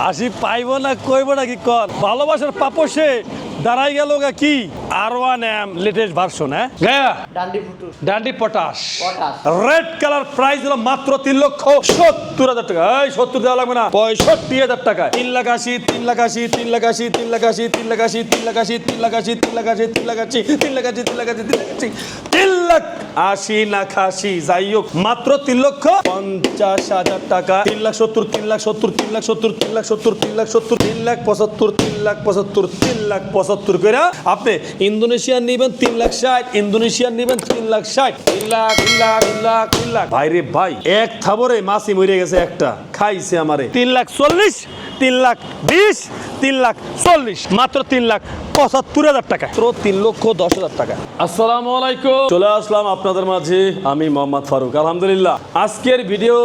আসি পাইব না কইব না কি কর ভালোবাসার পাপসে দাঁড়াই গেল কি? আর ওয়ান এম লেটেস্ট ভার্সন হ্যাঁ গায়া ডান্ডি পটাশ পটাশ। রেড কালার প্রাইস হলো মাত্র তিন লক্ষ সত্তর হাজার টাকা এই সত্তর দেওয়া লাগবে না পঁয়ষট্টি হাজার টাকা তিন লাখ আশি তিন লাখ আশি তিন লাখ আশি তিন লাখ আশি তিন লাখ আশি তিন লাখ আশি তিন লাখ আশি তিন লাখ আশি তিন লাখ আশি তিন লাখ আশি তিন লাখ আশি তিন লাখ আশি তিন লাখ আশি না খাসি যাই হোক মাত্র তিন লক্ষ পঞ্চাশ হাজার টাকা তিন লাখ সত্তর তিন লাখ সত্তর তিন লাখ সত্তর তিন লাখ সত্তর তিন লাখ সত্তর তিন লাখ পঁচাত্তর তিন লাখ পঁচাত্তর তিন লাখ পঁচাত্তর করে আপনি ইন্দোনেশিয়ান নেবেন তিন লাখ ষাট, ইন্দোনেশিয়ান নেবেন তিন লাখ ষাট। তিন লাখ তিন লাখ তিন লাখ তিন লাখ। ভাই রে ভাই, এক থাবরে মাসি মরে গেছে একটা। খাইছে আমারে। তিন লাখ চল্লিশ তিন লাখ বিশ তিন লাখ চল্লিশ মাত্র তিন লাখ পঁচাত্তর হাজার টাকা। মাত্র তিন লক্ষ দশ হাজার টাকা। আসসালামু আলাইকুম। চলে আসলাম আপনাদের মাঝে আমি মোহাম্মদ ফারুক। আলহামদুলিল্লাহ আজকের ভিডিও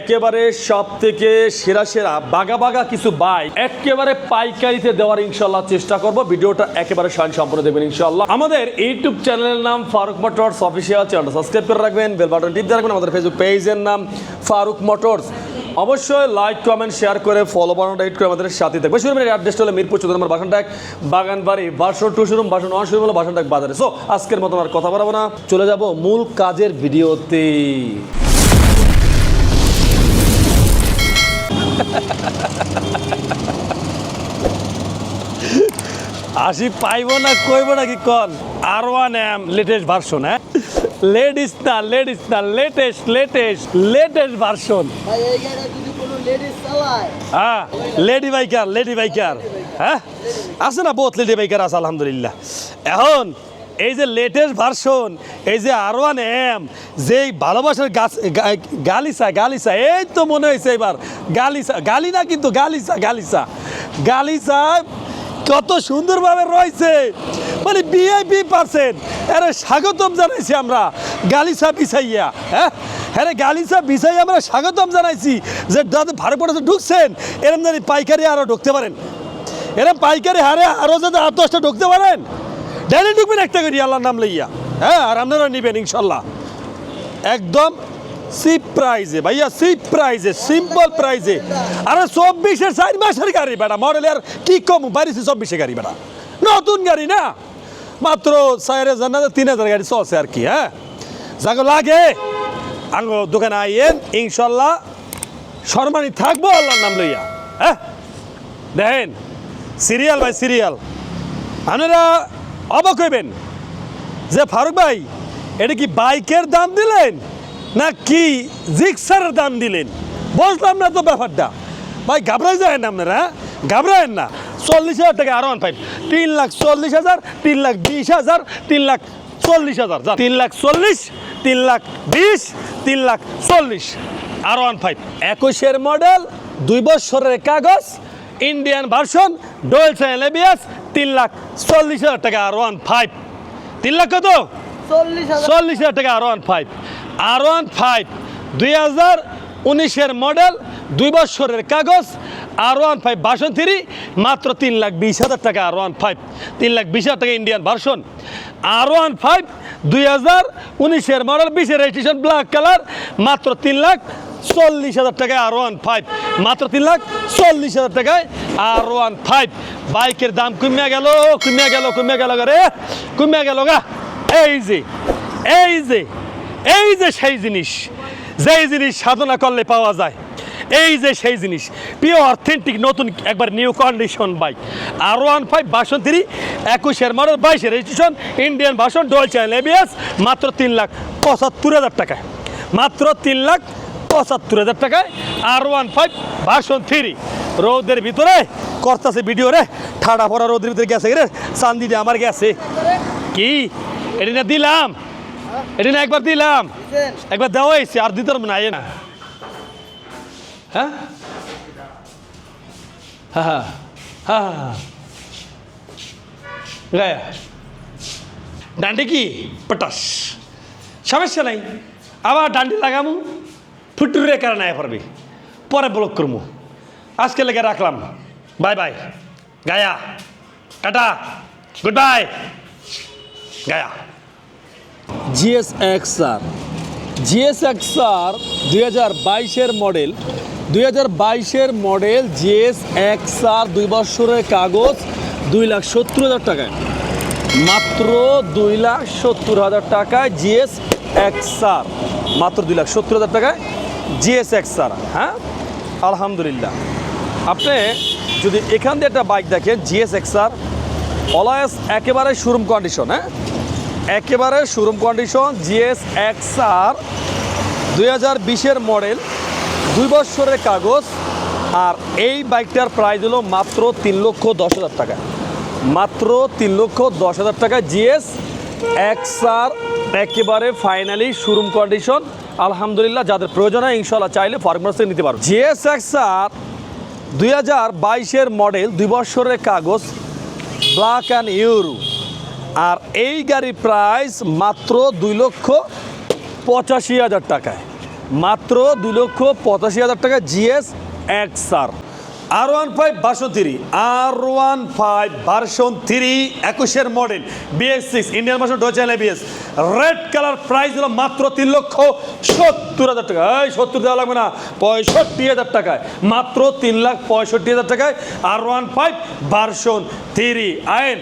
একেবারে সব থেকে সেরা সেরা বাগা বাগা কিছু বাই একেবারে পাইকারিতে দেওয়ার ইনশাল্লাহ চেষ্টা করব। ভিডিওটা একেবারে স্বয়ং সম্পূর্ণ দেবেন ইনশাল্লাহ আমাদের ইউটিউব চ্যানেলের নাম ফারুক মোটরস অফিসিয়াল। চ্যানেলটা সাবস্ক্রাইব করে রাখবেন বেল বাটন টিপ দিয়ে রাখবেন। আমাদের ফেসবুক পেজের নাম ফারুক মোটরস। অবশ্যই লাইক কমেন্ট শেয়ার করে ফলো বাটনটা হিট করে আমাদের সাথে থাকবে। শোরুমের অ্যাড্রেসটা হলো মিরপুর চৌদ্দ নম্বর বাসন ডাক বাগান বাড়ি বাসন টু শোরুম বাসন ওয়ান শোরুম হলো, বাসন ডাক বাজারে। সো আজকের মতো আর কথা বাড়াবো না। চলে যাব মূল কাজের ভিডিওতে। আসি পাইব না কইব না কি কন? R one M latest version হ্যাঁ? লেডিস না লেডিস না লেটেস্ট লেটেস্ট লেটেস্ট ভার্সন হ্যাঁ লেডি বাইকার লেডি বাইকার। হ্যাঁ? আছে না বহুত লেডি বাইকার আছে আলহামদুলিল্লাহ। এখন এই যে লেটেস্ট ভার্সন এই যে আর ওয়ান এম যেই ভালোবাসার গাছ গালিসা গালিসা এই তো মনে হয়েছে এবার। গালিসা গালি না কিন্তু গালিসা গালিসা। গালিসা কত সুন্দরভাবে রয়েছে। মানে বিআইপি পার্সেন্ট আরে স্বাগতম জানাইছি আমরা, গালিসা বিছাইয়া হ্যাঁ? হ্যাঁ গালিসা বিছাইয়া আমরা স্বাগতম জানাইছি যে যাদের ভাড়া পড়ে ঢুকছেন? এরম জানি পাইকারি আরও ঢুকতে পারেন। এরম পাইকারি হারে আরও যাতে আট দশটা ঢুকতে পারেন ডেলি ঢুকবেন একটা করি, আল্লাহর নাম লইয়া। হ্যাঁ আর আপনারা নেবেন ইনশাল্লাহ। একদম সিপ প্রাইজে ভাইয়া সিপ প্রাইজে সিম্পল প্রাইজে আরে চব্বিশের চার মাসের গাড়ি বেটা মডেল আর কি কম? বাড়িছে চব্বিশে গাড়ি বেটা নতুন গাড়ি না? মাত্র চার হাজার না, তিন হাজার গাড়ি চলছে আর কি হ্যাঁ? যাকে, লাগে। আঙ্গ দোকানে আইয়েন, ইনশাল্লাহ সম্মানি থাকব, আল্লাহর নাম লইয়া হ্যাঁ? দেখেন সিরিয়াল ভাই সিরিয়াল আপনারা অবাক হইবেন যে ফারুক ভাই, এটা কি বাইকের দাম দিলেন? না কি জিক্সারের দাম দিলেন? বুঝলাম না তো ব্যাপারটা। ভাই ঘাবড়াই যায় না আপনারা হ্যাঁ? ঘাবড়ায়েন না। চল্লিশ হাজার টাকা আর ওয়ান ফাইভ তিন লাখ চল্লিশ হাজার তিন লাখ বিশ হাজার তিন লাখ চল্লিশ হাজার। তিন লাখ চল্লিশ তিন লাখ বিশ তিন লাখ চল্লিশ আর ওয়ান ফাইভ একুশের মডেল দুই বছরের কাগজ Indian version dual channel ABS তিন লাখ চল্লিশ হাজার টাকা আর ওয়ান ফাইভ তিন লাখ কত? চল্লিশ হাজার। টাকা আর ওয়ান ফাইভ আর ওয়ান ফাইভ দুই হাজার উনিশের মডেল দুই বছরের কাগজ আর ওয়ান ফাইভ ভার্সন থ্রি মাত্র তিন লাখ বিশ হাজার টাকা আর ওয়ান ফাইভ তিন লাখ বিশ হাজার টাকা Indian version R one five দুই হাজার উনিশের মডেল বিশের রেজিস্ট্রেশন ব্ল্যাক কালার মাত্র তিন লাখ চল্লিশ হাজার টাকায় আর ওয়ান ফাইভ মাত্র তিন লাখ চল্লিশ হাজার টাকায় আর ওয়ান ফাইভ বাইকের দাম কমিয়া গেল কমিয়া গেল কমিয়া গেল রে কমিয়া গেল গা। এই যে এই যে এই যে সেই জিনিস, যেই জিনিস সাধনা করলে পাওয়া যায়, এই যে সেই জিনিস পিও অথেন্টিক নতুন একবার new condition bike R one five version three একুশের মডেল বাইশের registration Indian version dual channel ABS মাত্র তিন লাখ পঁচাত্তর হাজার টাকায়। মাত্র তিন লাখ পঁচাত্তর হাজার টাকায় R one five version three রোদের ভিতরে করতেছে ভিডিও রে, ঠাডা পড়া রোদের ভিতরে গেছে রে, চান্দিটা আমার গেছে। কি? এটা দিলাম? এটি না একবার দিলাম। একবার দেওয়া হয়েছে আর দিতে পারব না হ্যাঁ? হ্যাঁ হ্যাঁ হ্যাঁ হ্যাঁ গায়া ডান্ডি কি? পটাস সমস্যা নাই। আবার ডান্ডি লাগামু ফুটুরে কারণে আয় পারবি। পরে ব্লক করব আজকে লেগে রাখলাম। Bye bye. Gaya. Tata. Good bye Gaya. GS X R GS XR দুই হাজার বাইশের মডেল। দুই হাজার বাইশের মডেল জিএস এক্সআর দুই বছরের কাগজ দুই লাখ সত্তর হাজার টাকায়। মাত্র দুই লাখ সত্তর হাজার টাকায় জিএস এক্সআর মাত্র দুই লাখ সত্তর হাজার টাকায় জিএস এক্সআর হ্যাঁ? আলহামদুলিল্লাহ। আপনি যদি এখান দিয়ে একটা বাইক দেখেন জিএস এক্সআর অলায়াস একেবারে শোরুম কন্ডিশন হ্যাঁ? একেবারে শোরুম কন্ডিশন জিএস এক্সআর দুই হাজার বিশের মডেল দুই বছরের কাগজ, আর এই বাইকটার প্রাইস হলো মাত্র তিন লক্ষ দশ হাজার টাকা। মাত্র তিন লক্ষ দশ হাজার টাকা জিএস এক্স আর একেবারে ফাইনালি শোরুম কন্ডিশন আলহামদুলিল্লাহ, যাদের প্রয়োজন হয় ইনশাল্লাহ চাইলে ফার্মার্স নিতে পারো। জিএস এক্সআর দুই হাজার বাইশের মডেল দুই বছরের কাগজ ব্ল্যাক অ্যান্ড ইউরো আর এই গাড়ির প্রাইস মাত্র দুই লক্ষ পঁচাশি হাজার টাকায়। মাত্র দুই লক্ষ পঁচাশি হাজার টাকা GS X R R one five version three R one five version three একুশের model BS six Indian version ডোচাল ABS red colour price হলো মাত্র তিন লক্ষ সত্তর হাজার টাকা। এই সত্তর দেওয়া লাগবে না, পঁয়ষট্টি হাজার টাকায়। মাত্র তিন লাখ পঁয়ষট্টি হাজার টাকায় R one five version three আইন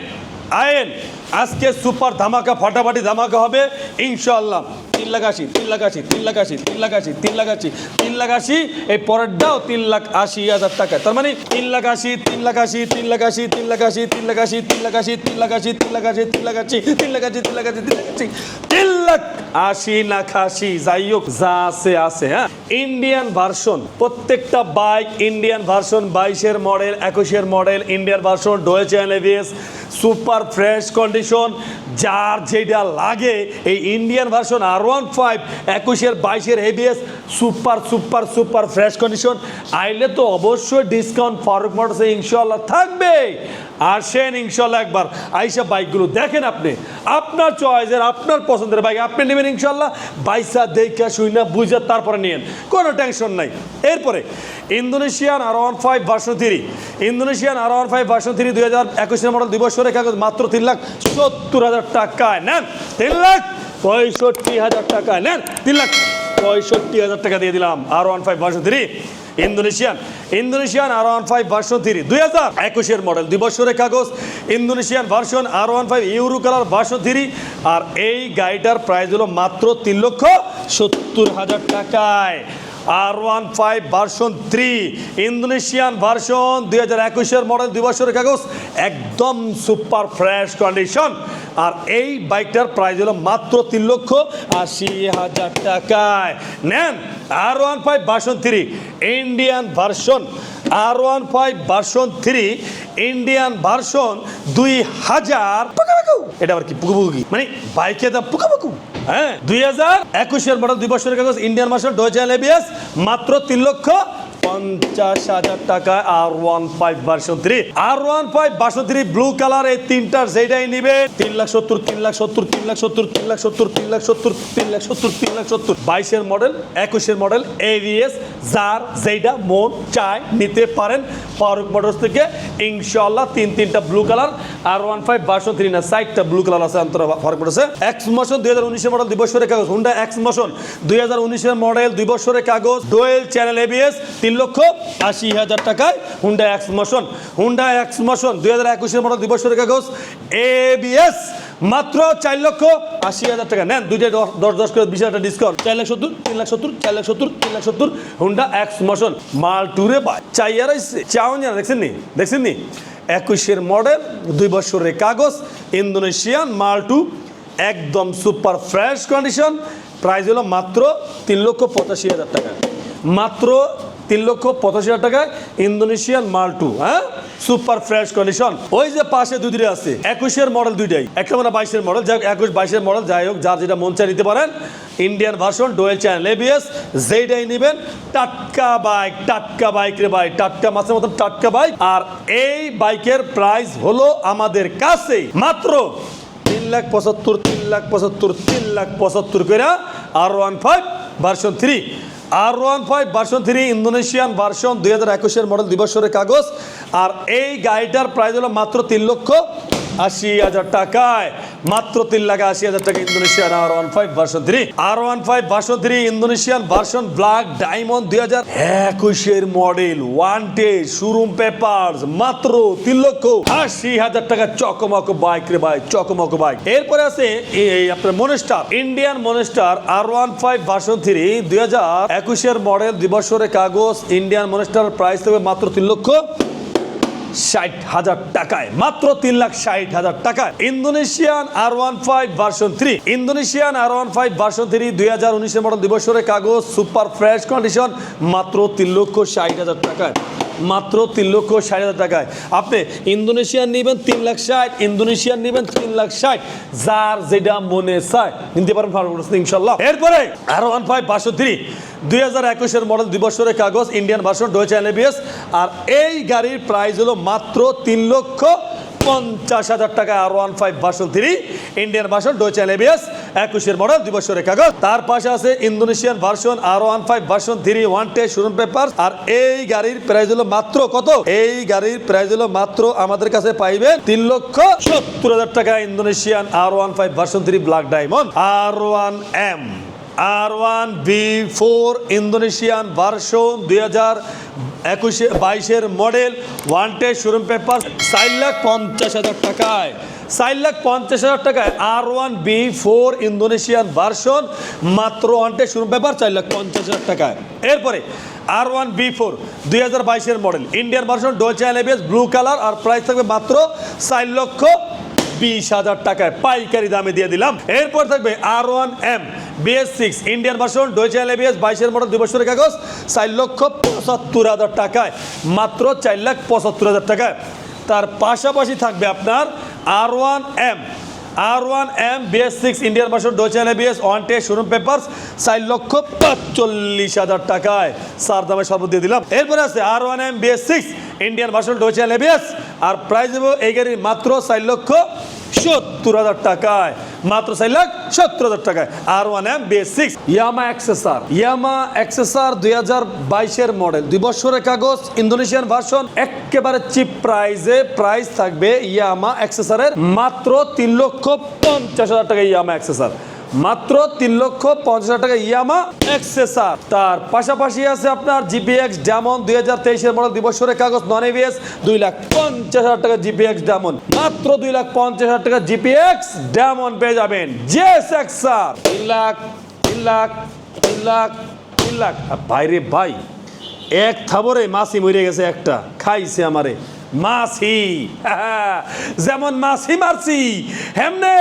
আইন আজকে সুপার ধামাকা ফাটাফাটি ধামাকা হবে ইনশাল্লাহ তিন লাখ আশি তিন লাখ আশি তিন লাখ আশি তিন লাখ আশি তিন লাখ আশি তিন লাখ আশি এই পরেরটাও তিন লাখ আশি হাজার টাকা তার মানে তিন লাখ আশি তিন লাখ আশি তিন লাখ আশি তিন লাখ আশি তিন লাখ আশি তিন লাখ আশি তিন লাখ আশি তিন লাখ আশি তিন লাখ আশি তিন লাখ আশি তিন লাখ আশি তিন লাখ আশি তিন লাখ আশি লাখ আশি যাই হোক যা আছে আছে হ্যাঁ? ইন্ডিয়ান ভার্সন প্রত্যেকটা বাইক ইন্ডিয়ান ভার্সন বাইশের মডেল একুশের model Indian version dual channel ABS super fresh condition যার যেটা লাগে, এই Indian version R one five একুশের, বাইশের ABS super super super fresh condition আইলে তো অবশ্যই ডিসকাউন্ট ফারুক মোটরসে ইনশাল্লাহ থাকবে। আসেন ইনশাল্লাহ একবার, আইসা বাইকগুলো দেখেন আপনি। আপনার চয়েসের আপনার পছন্দের বাইক আপনি নেবেন ইনশাল্লাহ বাইসা দেখা শুই না বুঝা তারপরে নিয়েন। কোনো টেনশন নাই। এরপরে, Indonesian R one five version three. Indonesian R one five version three দুই হাজার একুশের মডেল, দুই বছরের কাগজ, মাত্র তিন লাখ সত্তর হাজার টাকায়। নেন, তিন লাখ পঁয়ষট্টি হাজার টাকায়। নেন, তিন লাখ পঁয়ষট্টি হাজার টাকা দিয়ে দিলাম। R one five version three Indonesian. Indonesian R one five version three দুই হাজার একুশের মডেল দুই বছরের কাগজ। Indonesian version R one five euro colour version three আর এই গাড়িটার প্রাইস হলো মাত্র তিন লক্ষ সত্তর হাজার টাকায়। R one five version three Indonesian version দুই হাজার একুশের মডেল দুই বছরের কাগজ, একদম সুপার ফ্রেশ কন্ডিশন আর এই বাইকটার প্রাইস হলো মাত্র তিন লক্ষ আশি হাজার টাকায়। নেন R one five version three Indian version R one five version three Indian version দুই হাজার। এটা আবার কি, পুকুপুকু? মানে বাইকের দাম পুকাপুকু হ্যাঁ দুই হাজার একুশের মডেল দুই বছরের কাগজ ইন্ডিয়ান মার্শাল এবিএস মাত্র তিন লক্ষ পঞ্চাশ হাজার টাকায় R one five version R one five version blue colour এই তিনটার যেটাই নিবে, তিন লাখ সত্তর, তিন লাখ সত্তর, তিন লাখ সত্তর, তিন লাখ সত্তর, তিন লাখ সত্তর, তিন লাখ সত্তর, তিন লাখ সত্তর। বাইশের মডেল একুশের মডেল এভিএস যার যেটা মন চায় নিতে পারেন। ফারুক মোটরস থেকে ইনশাল্লাহ তিন তিনটা blue colour R one five version three না সাইডটা ব্লু কালার আছে অন্তর ফারুক মোটরসে এক্স মোশন দুই হাজার উনিশের মডেল দুই বছরের কাগজ। হুন্ডা এক্স মোশন দুই হাজার উনিশের মডেল দুই বছরের কাগজ। ডোয়েল চ্যানেল এবিএস তিন লক্ষ আশি হাজার টাকায় Honda X motion Honda X motion দুই হাজার একুশের মডেল দুই বছরের কাগজ। এবিএস মাত্র চার লক্ষ আশি হাজার টাকা। নেন, দুইটা দশ দশ করে বিশ হাজার ডিসকাউন্ট চার লাখ সত্তর, তিন লাখ সত্তর, চার লাখ সত্তর, তিন লাখ সত্তর হুন্ডা এক্স মোশন মাল টুরে বা চাইয়ার চাউন জানা দেখছেন নি? দেখছেন নি? একুশের মডেল দুই বছরের কাগজ, ইন্দোনেশিয়ান, মাল টু একদম সুপার ফ্রেশ কন্ডিশন প্রাইস হলো মাত্র তিন লক্ষ পঁচাশি হাজার টাকা। মাত্র তিন লক্ষ পঁচাশি হাজার টাকায় ইন্দোনেশিয়ান মাল টু হ্যাঁ? সুপার ফ্রেশ কন্ডিশন ওই যে পাশে দুই আছে, একুশের মডেল দুইটাই। একটা মানে বাইশের মডেল যাই হোক, একুশ বাইশের মডেল যাই হোক, যার যেটা মন চায় নিতে পারেন। Indian version dual channel ABS যেইটাই নেবেন, টাটকা বাইক টাটকা বাইক রে ভাই, টাটকা মাছের মতন টাটকা বাইক আর এই বাইকের প্রাইস হলো আমাদের কাছে মাত্র তিন লাখ পঁচাত্তর, তিন লাখ পঁচাত্তর, তিন লাখ পঁচাত্তর করে R one five version three R one five version three Indonesian version দুই হাজার একুশের মডেল দিবসরের কাগজ। আর এই গাড়িটার প্রাইস হলো মাত্র তিন লক্ষ আশি হাজার টাকায়, মাত্র তিন লাখ আশি হাজার টাকা Indonesian R one five version three R one five version three Indonesian version black diamond দুই হাজার একুশের মডেল ওয়ান টে শোরুম পেপার মাত্র তিন লক্ষ আশি হাজার টাকা চকমক বাইক রে ভাই, চকমক বাইক এরপরে আছে এই আপনার monster Indian monster R one five version three দুই হাজার একুশের মডেল দিবসরে কাগজ ইন্ডিয়ান মনেস্টার প্রাইস থাকবে মাত্র তিন লক্ষ ষাট হাজার টাকায়, মাত্র তিন লাখ ষাট হাজার টাকায়। Indonesian R one five version three Indonesian R one five version three দুই হাজার উনিশের মডেল দিবসরে কাগজ সুপার ফ্রেশ কন্ডিশন মাত্র তিন লক্ষ ষাট হাজার টাকায়। মাত্র তিন লক্ষ ষাট হাজার টাকায়। আপনি ইন্দোনেশিয়ান নেবেন তিন লাখ ষাট, ইন্দোনেশিয়ান নেবেন তিন লাখ ষাট। যার যেটা মনে চায়, নিতে পারেন ইনশাল্লাহ। এরপরে আর ওয়ান ফাইভ পাঁচশো থ্রি দুই হাজার একুশের মডেল দুবছরের কাগজ ইন্ডিয়ান ভার্সন ডোয়েচ এনএবিএস আর এই গাড়ির প্রাইস হলো মাত্র তিন লক্ষ পঞ্চাশ হাজার টাকা R one five version three Indian version ডোয়েচ এনএবিএস একুশের মডেল দুই বছরের কাগজ। তার পাশে আছে Indonesian version R one five version three one টে শোরুম পেপার আর এই গাড়ির প্রাইস হলো মাত্র কত? এই গাড়ির প্রাইস হলো মাত্র আমাদের কাছে পাইবে তিন লক্ষ সত্তর হাজার টাকা Indonesian R one five version three black diamond R one M R one B four Indonesian version দুই হাজার একুশে বাইশের মডেল ওয়ান টে শোরুম পেপার চার লাখ পঞ্চাশ হাজার টাকায়। চার লাখ পঞ্চাশ হাজার টাকায় R one B four Indonesian version মাত্র ওয়ান টে শোরুম পেপার চার লাখ পঞ্চাশ হাজার টাকায়। এরপরে আর ওয়ান বি ফোর দুই হাজার বাইশের মডেল ইন্ডিয়ান ভার্সন ডোচা এলএবিএস ব্লু কালার আর প্রাইস থাকবে মাত্র চার লক্ষ বিশ হাজার টাকায়। পাইকারি দামে দিয়ে দিলাম। এরপর থাকবে R one M BS six Indian version ডোয়েচে এলএবিএস বাইশের মডেল দুই বছরের কাগজ, চার লক্ষ পঁচাত্তর হাজার টাকায়। মাত্র চার লাখ পঁচাত্তর হাজার টাকায়। তার পাশাপাশি থাকবে আপনার R one M R one M BS six Indian version ডোয়েচে এলএবিএস ওয়ান টে শোরুম পেপার চার লক্ষ পাঁচচল্লিশ হাজার টাকায়। সার দামে সর্ব দিয়ে দিলাম। এরপরে আছে R one M BS six Indian version ডোয়েচে এলএবিএস আর প্রাইস দেবো এই গাড়ির মাত্র চার লক্ষ সত্তর হাজার টাকায়। মাত্র চার লাখ সত্তর হাজার টাকায়। আর one M basics six Yamaha X S R Yamaha X S R দুই হাজার বাইশের মডেল দুই বছরের কাগজ ইন্দোনেশিয়ান ভার্সন একেবারে চিপ প্রাইজে প্রাইস থাকবে ইয়ামা এক্সেসারের মাত্র তিন লক্ষ পঞ্চাশ হাজার টাকা ইয়ামা অ্যাক্সেসার মাত্র তিন লক্ষ পঞ্চাশ হাজার টাকা ইয়ামা এক্সেসার তার পাশাপাশি আছে আপনার জিপিএক্স ডায়মন্ড দুই হাজার তেইশের মডেল দিবসরের কাগজ নন এভিএস দুই লাখ পঞ্চাশ হাজার টাকা জিপিএক্স ডায়মন্ড মাত্র দুই লাখ পঞ্চাশ হাজার টাকা জিপিএক্স ডায়মন্ড পেয়ে যাবেন। জেস এক্সার তিন লাখ তিন লাখ তিন লাখ তিন লাখ। আর বাইরে ভাই, এক থাবরে মাছি মরে গেছে একটা, খাইছে আমারে। মাছি। যেমন মাছি মারছি, হেমনে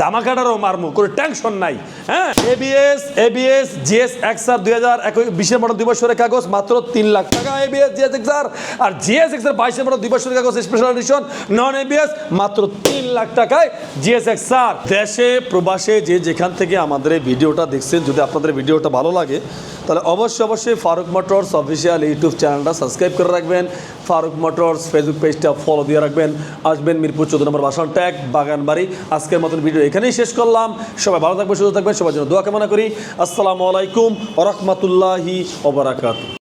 ধামাকাটারও মারমু, কোনো টেনশন নাই হ্যাঁ? এবিএস এবিএস জিএস এক্সার দুই হাজার বিশের মডেল দুই বছরের কাগজ, মাত্র তিন লাখ টাকা। এবিএস জিএস এক্সার আর জিএস এক্সার বাইশের মডেল দুই বছরের কাগজ স্পেশাল এডিশন নন এবিএস মাত্র তিন লাখ টাকায় জিএস এক্সার দেশে, প্রবাসে যে যেখান থেকে আমাদের এই ভিডিওটা দেখছেন, যদি আপনাদের ভিডিওটা ভালো লাগে, তাহলে অবশ্যই অবশ্যই ফারুক মোটরস অফিসিয়াল ইউটিউব চ্যানেলটা সাবস্ক্রাইব করে রাখবেন। ফারুক মোটরস ফেসবুক পেজটা ফলো দিয়ে রাখবেন। আসবেন মিরপুর চোদ্দ নম্বর বাসন ট্যাগ, বাগানবাড়ি। আজকের মতন ভিডিও এখানেই শেষ করলাম। সবাই ভালো থাকবেন, সুস্থ থাকবেন, সবার জন্য দোয়া কামনা করি। আসসালামু আলাইকুম ওরহমতুল্লাহি ওবরাকাত